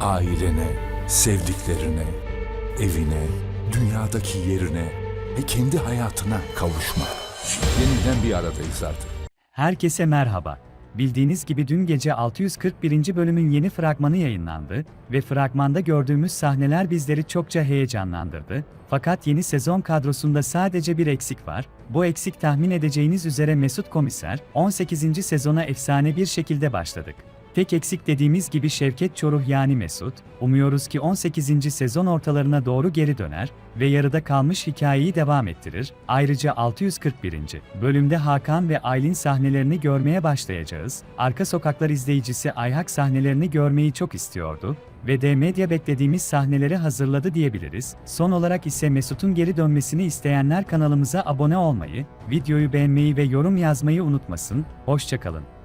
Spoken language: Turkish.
ailene, sevdiklerine, evine, dünyadaki yerine ve kendi hayatına kavuşmak. Yeniden bir aradayız artık. Herkese merhaba. Bildiğiniz gibi dün gece 641. bölümün yeni fragmanı yayınlandı ve fragmanda gördüğümüz sahneler bizleri çokça heyecanlandırdı. Fakat yeni sezon kadrosunda sadece bir eksik var. Bu eksik tahmin edeceğiniz üzere Mesut Komiser, 18. sezona efsane bir şekilde başladık. Tek eksik dediğimiz gibi Şevket Çoruh yani Mesut, umuyoruz ki 18. sezon ortalarına doğru geri döner ve yarıda kalmış hikayeyi devam ettirir. Ayrıca 641. bölümde Hakan ve Aylin sahnelerini görmeye başlayacağız. Arka Sokaklar izleyicisi Ayhak sahnelerini görmeyi çok istiyordu ve D Medya beklediğimiz sahneleri hazırladı diyebiliriz. Son olarak ise Mesut'un geri dönmesini isteyenler kanalımıza abone olmayı, videoyu beğenmeyi ve yorum yazmayı unutmasın. Hoşçakalın.